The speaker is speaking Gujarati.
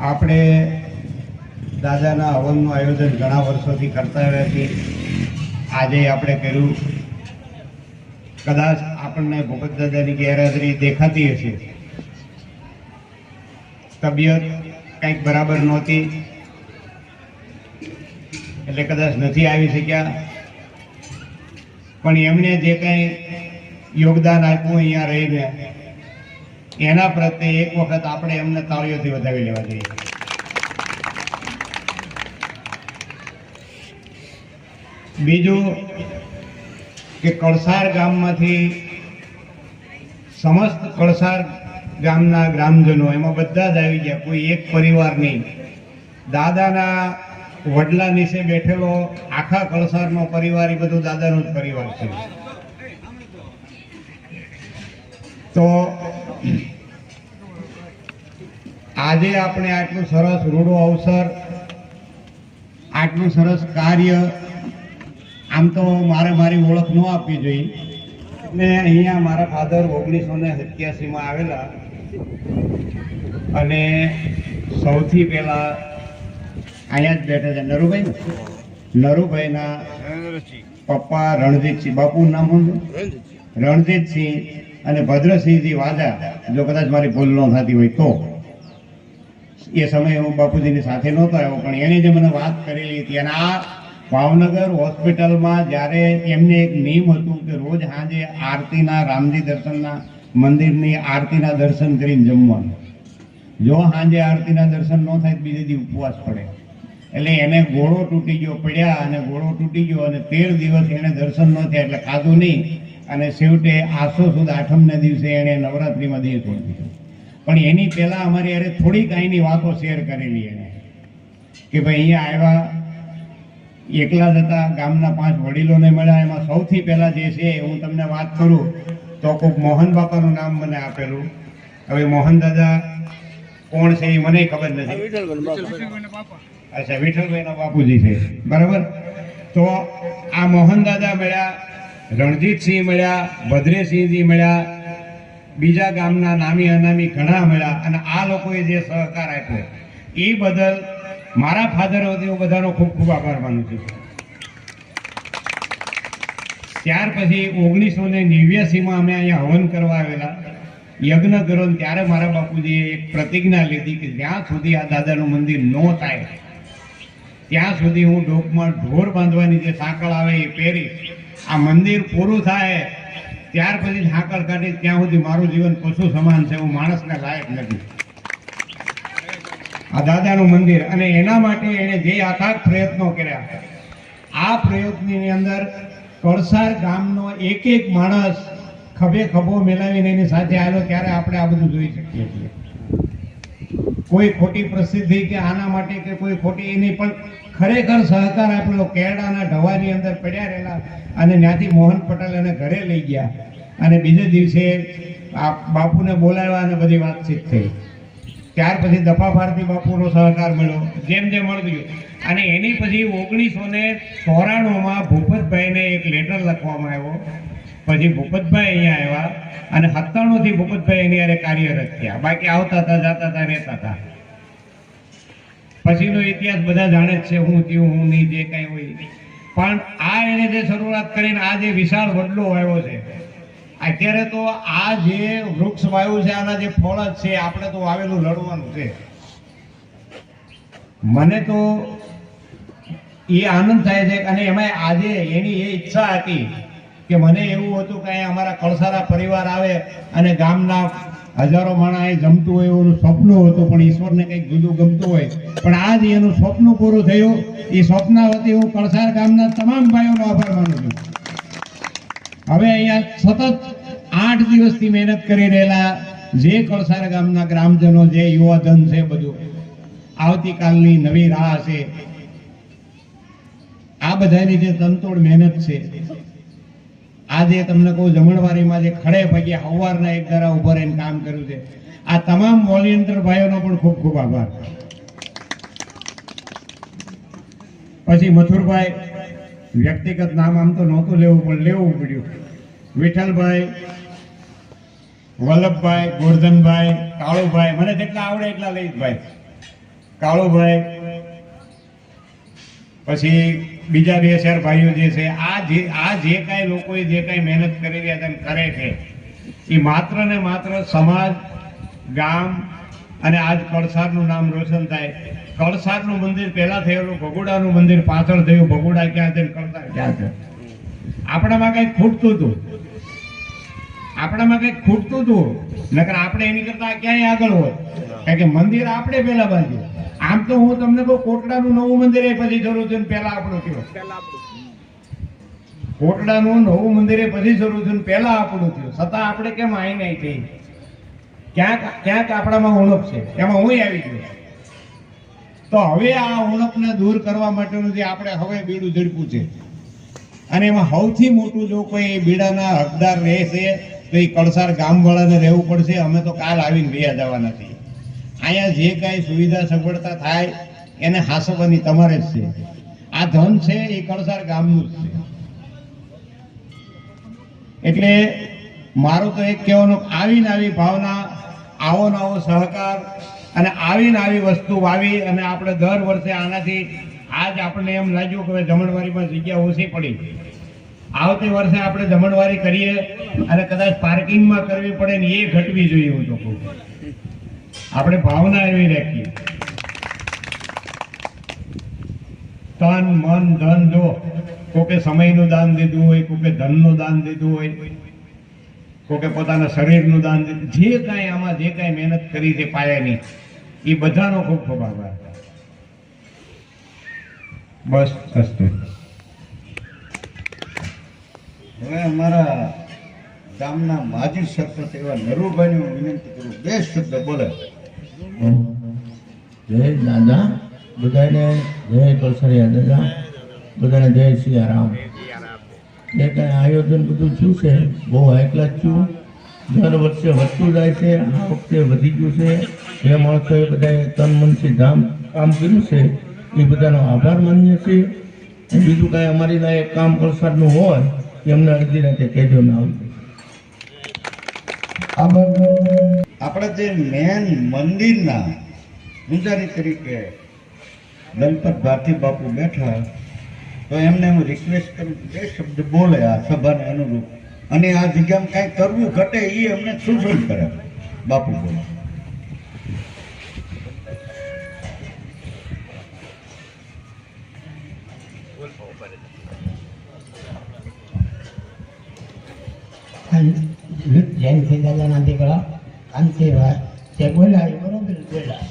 આપણે દાદાના હવનનું આયોજન ઘણા વર્ષોથી કરતા આવ્યા છીએ. આજે આપણે કર્યું. કદાચ આપણને ભૂપત દાદાની ગેરહાજરી દેખાતી હશે. તબિયત કંઈક બરાબર નહોતી. એટલે કદાચ નથી આવી શક્યા. પણ એમણે જે કંઈ યોગદાન આપ્યું અહીંયા રહીને એના પ્રત્યે એક વખત આપણે એમને તાળીઓથી વધાવી લેવા જોઈએ. બીજું કે કળસાર ગામમાંથી સમસ્ત કળસાર ગામના ગ્રામજનો એમાં બધા જ આવી ગયા, કોઈ એક પરિવાર નહીં. દાદાના વડલા નીચે બેઠેલો આખા કળસારનો પરિવાર, એ બધું દાદાનો જ પરિવાર છે. તો આજે આપણે આટલું સરસ રૂડો અવસર, આટલું સરસ કાર્ય, આમ તો મારે મારી ઓળખ ન આપવી જોઈએ. એટલે અહીંયા મારા ફાધર ઓગણીસો ને સત્યાસીમાં આવેલા. અને સૌથી પહેલા અહીંયા જ બેઠા છે નરુભાઈ નરુભાઈના પપ્પા રણજીતસિંહ, બાપુનું નામ શું? રણજીતસિંહ અને ભદ્રસિંહજી વાજા, જો કદાચ મારી ભૂલ ન થતી હોય તો. એ સમયે હું બાપુજીની સાથે નહોતો આવ્યો, પણ એણે જે મને વાત કરેલી હતી, અને આ ભાવનગર હોસ્પિટલમાં જ્યારે એમને એક નિયમ હતું કે રોજ સાંજે આરતીના, રામજી દર્શનના મંદિરની આરતીના દર્શન કરીને જમવાનું. જો સાંજે આરતીના દર્શન ન થાય તો બીજે દી ઉપવાસ પડે. એટલે એને ગોળો તૂટી ગયો, પડ્યા, અને ગોળો તૂટી ગયો, અને તેર દિવસ એને દર્શન ન થયા એટલે ખાધું નહીં, અને છેવટે આસો સુદ આઠમને દિવસે એણે નવરાત્રિમાં દેહ છોડી દીધો. પણ એની પહેલાં અમારી અરે થોડીક અહીંની વાતો શેર કરેલી એને. કે ભાઈ અહીંયા આવ્યા, એકલા જ હતા, ગામના પાંચ વડીલોને મળ્યા. એમાં સૌથી પહેલાં જે છે, હું તમને વાત કરું, તો કોઈક મોહન બાપાનું નામ મને આપેલું. હવે મોહન દાદા કોણ છે એ મને ખબર નથી. અચ્છા, વિઠ્ઠલભાઈના બાપુજી છે. બરાબર? તો આ મોહન દાદા મળ્યા, રણજીતસિંહ મળ્યા, ભદ્રેસિંહજી મળ્યા બીજા ગામના નામી અનામી ઘણા મળ્યા અને આ લોકોએ જે સહકાર આપ્યો, એ બદલ મારા ફાધર હું બધાનો ખૂબ ખૂબ આભાર માનું છું. ત્યાર પછી ઓગણીસો ને નેવ્યાસીમાં અમે અહીંયા હવન કરવા આવેલા. યજ્ઞ કરો ત્યારે મારા બાપુજીએ એક પ્રતિજ્ઞા લીધી કે જ્યાં સુધી આ દાદાનું મંદિર ન થાય, ત્યાં સુધી હું ડોકમાં ઢોર બાંધવાની જે સાંકળ આવે એ પહેરીશ, આ મંદિર પૂરું થાય ત્યાર પછી સાંકળ કાઢી ત્યાં સુધી મારું જીવન પશુ સમાન છે, હું માણસને લાયક નથી. આ દાદાનું મંદિર અને એના માટે એણે જે આખા પ્રયત્નો કર્યા. આ પ્રયત્નની અંદર કળસાર ગામનો એક એક માણસ ખભે ખભો મેલાવીને એની સાથે આવ્યો ત્યારે આપણે આ બધું જોઈ શકીએ છીએ. કોઈ ખોટી પ્રસિદ્ધિ કે આના માટે કે કોઈ ખોટી, એની પણ ખરેખર સહકાર આપેલો કેરડાના ઢવાની અંદર પડ્યા રહેલા અને ત્યાંથી મોહન પટેલ એને ઘરે લઈ ગયા. અને બીજે દિવસે આ બાપુને બોલાવ્યા અને બધી વાતચીત થઈ. ત્યાર પછી દફા ભારતી બાપુનો સહકાર મળ્યો. જેમ જેમ મળતું ગયું. અને એની પછી ઓગણીસો ને ચોરાણુંમાં ભૂપતભાઈને એક લેટર લખવામાં આવ્યો. પછી ભૂપતભાઈ અહીંયા આવ્યા અને સત્તાણું થી ભૂપતભાઈ એની યારે કાર્યરત થયા. બાકી આવતા હતા, જતા હતા, રહેતા હતા. પછીનો ઇતિહાસ બધા જાણે જ છે, હું થયું, હું નહીં, જે કાંઈ હોય પણ આ એને જે શરૂઆત કરીને આ જે વિશાળ વડલો આવ્યો છે, અત્યારે તો આ જે વૃક્ષ વાયુ છે, આના જે ફળ જ છે, આપણે તો વાવેલું લડવાનું છે. મને તો એ આનંદ થાય છે અને એમાં આજે એની એ ઈચ્છા હતી કે મને એવું હતું કે અમારા કળસારા પરિવાર આવે અને ગામના હજારો માણા એ જમતું હોય એવું સ્વપ્ન હતું, પણ ઈશ્વરને કંઈક જુદું ગમતું હોય. પણ આજ એનું સ્વપ્ન પૂરું થયું. એ સ્વપ્ન વતી હું કળસાર ગામના તમામ ભાઈઓનો આભાર માનું છું. હવે અહીંયા સતત આઠ દિવસથી મહેનત કરી રહેલા જે કળસાર ગામના ગ્રામજનો જે યુવાધન છે બધું, આવતીકાલની નવી રાહ છે. આ બધાની જે તનતોડ મહેનત છે આજે તમને કહું, જમણવારીમાં જે ખડે પગે સવારના એક ધારા ઊભો રહીને કામ કર્યું છે. આ તમામ વોલિયન્ટર ભાઈઓનો પણ ખૂબ ખૂબ આભાર. પછી મથુરભાઈ, વ્યક્તિગત નામ આમ તો નહોતું લેવું, પણ લેવું પડ્યું. વિઠ્ઠલભાઈ, વલ્લભભાઈ, ગોરધનભાઈ, કાળુભાઈ, મને જેટલા આવડે એટલા લઈશ ભાઈ. કાળુભાઈ, પછી બીજા બે ચાર ભાઈઓ જે છે, આ જે આ જે કાંઈ લોકોએ જે કાંઈ મહેનત કરી રહ્યા છે અને કરે છે, એ માત્ર ને માત્ર સમાજ, ગામ અને આજ કળસારનું નામ રોશન થાય. કળસારનું મંદિર પહેલાં થયેલું, ભગોડાનું મંદિર પાછળ થયું, ભગોડા ક્યાં છે કળસાર ક્યાં છે? આપણામાં કંઈક ખૂટતું હતું. આપણામાં કંઈક ખૂટતું હતું. નકર આપણે એની કરતાં ક્યાંય આગળ હોય. કારણ કે મંદિર આપણે પહેલા બાંધ્યું. આમ તો હું તમને કહું કોટડાનું નવું મંદિર એ પછી શરૂ થયું પહેલા આપણું થયું કોટડાનું નવું મંદિર એ પછી શરૂ થયું પહેલા આપણું થયું છતાં આપણે કેમ આઈ નહીં થઈ? ક્યાંક ક્યાંક આપણામાં ઉણપ છે. એમાં હું આવી ગયો. તો હવે આ ઉણપને દૂર કરવા માટેનું જે આપણે હવે બીડું ઝડપું છે. અને એમાં સૌથી મોટું જો કોઈ બીડાના હકદાર રહેશે તો એ કળસાર ગામવાળાને રહેવું પડશે. અમે તો કાલ આવીને વ્યા જવાના નથી અહીંયા જે કાંઈ સુવિધા સગવડતા થાય, એને હાસવવાની તમારે જ છે. આ ધન છે, એ કળસાર ગામનું જ છે. એટલે મારું તો એક કહેવાનું, આવીને આવી ભાવના, આવો ને આવો સહકાર, અને આવીને આવી વસ્તુ વાવી, અને આપણે દર વર્ષે આનાથી આજ આપણને એમ લાગ્યું કે જમણવારીમાં જગ્યા ઓછી પડી. આવતી વર્ષે આપણે જમણવારી કરીએ, અને કદાચ પાર્કિંગમાં કરવી પડે ને એ ઘટવી જોઈએ હું તો કહું. આપણે ભાવના એવી રાખીએ. તન, મન, ધન જો કોકે સમયનું દાન દીધું હોય, કોકે ધનનું દાન દીધું હોય, કોકે પોતાના શરીરનું દાન દીધું, જે કાંઈ આમાં, જે કાંઈ મહેનત કરી છે પાયાની એ બધાનો ખૂબ ખૂબ આભાર. બસ અસ્તુ હવે અમારા ગામના માજી સરપંચ એવા નરુભાઈને હું વિનંતી કરું બે શબ્દ બોલે. જય દાદા. બધાને જય કલસરિયા દાદા. બધાને જય સિયારામ. એ કાંઈ આયોજન બધું થયું છે? બહુ હાઈ છું. દર વર્ષે વધતું જાય છે. આ વખતે વધી ગયું છે. જે માણસોએ બધાએ તન મનથી ધામ કામ કર્યું છે, એ બધાનો આભાર માનીએ છીએ. બીજું કાંઈ અમારી લાયક કામ કલસારનું હોય, એમને અડધી રાતે કહેજો ના આવતું આપણે જે મેન મંદિરના પૂજારી તરીકે ગણપત ભારતી બાપુ બેઠા, તો એમને હું રિક્વેસ્ટ કરું બે શબ્દ બોલે આ સભાને અનુરૂપ. અને આ જગ્યામાં કાંઈ કરવું ઘટે એ અમને સૂચન કરે. બાપુ બોલે. જય દાદાના દીકરા. કાંતિભાઈ જે બોલ્યા એ બરોબર જ બોલ્યા